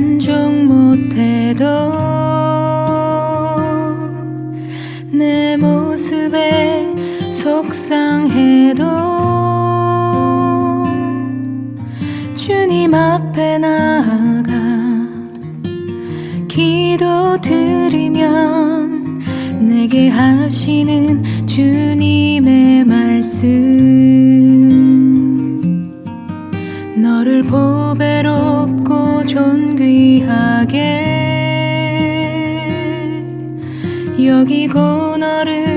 만족 못해도 내 모습에 속상해도 주님 앞에 나아가 기도 드리면 내게 하시는 주님의 말씀. 너를 보배 롭고 존귀하게 여기고 너를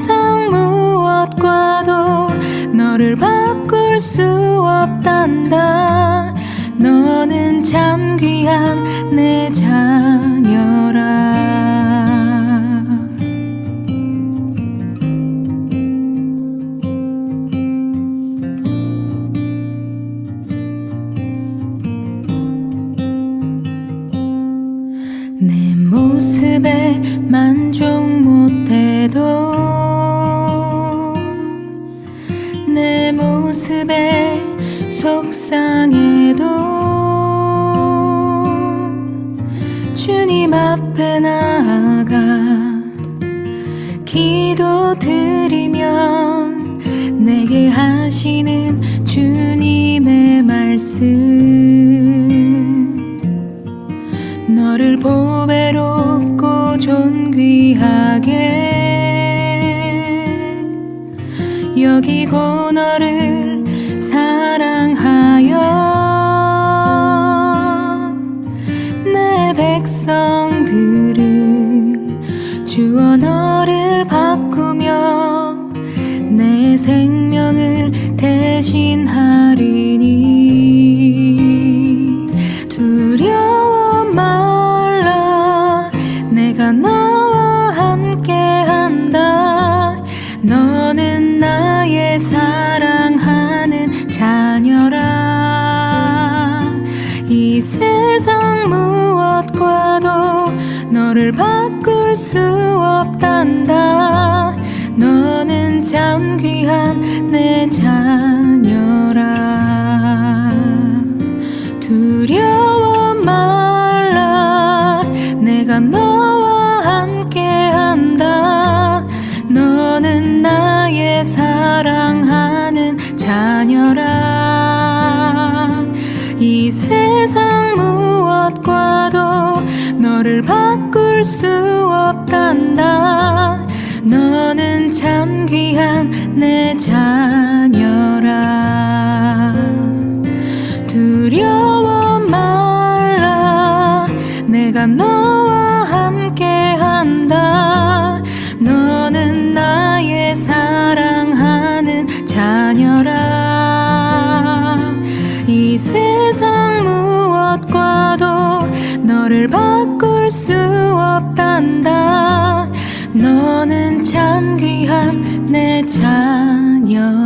세상 무엇과도 너를 바꿀 수 없단다. 너는 참 귀한 내 자녀라. 내 모습에 만족 모습에 속상해도 주님 앞에 나아가 기도 드리면 내게 하시는 주님의 말씀. 너를 보배롭고 존귀하게 여기고 너를 사랑하여 이 세상 무엇과도 너를 바꿀 수 없단다. 너는 참 귀한 내 자녀라. 두려워 말라. 내가 너와 함께 한다. 너는 나의 사랑하는 자녀라 무엇과도 너를 바꿀 수 없단다. 너는 참 귀한 내 자녀라. 두려워 너를 바꿀 수 없단다. 너는 참 귀한 내 자녀라